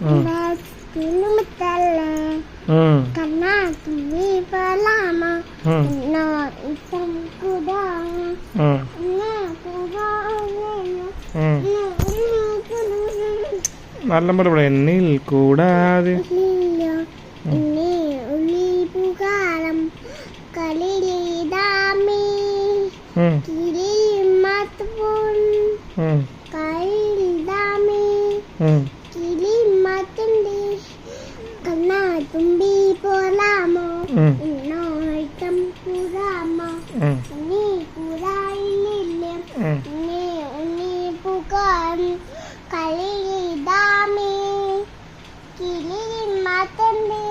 മുത്തല്ല ഉം. ചില്ലി മുത്തല്ല ഉം, കണ്ണാ തുമ്പി പലാമ ഉം, എന്നോ ഇത്തം കുടാ ഉം, എന്നോ കുടാ ഉം. നല്ല പോലെ പറയാം എന്നിൽ കൂടാതെ ഇനി இன்னும் புறா அம்மா நீ புறா இல்லை நீ நீ புகழ் கலிதாமே கிளியின் மாத்தம்பே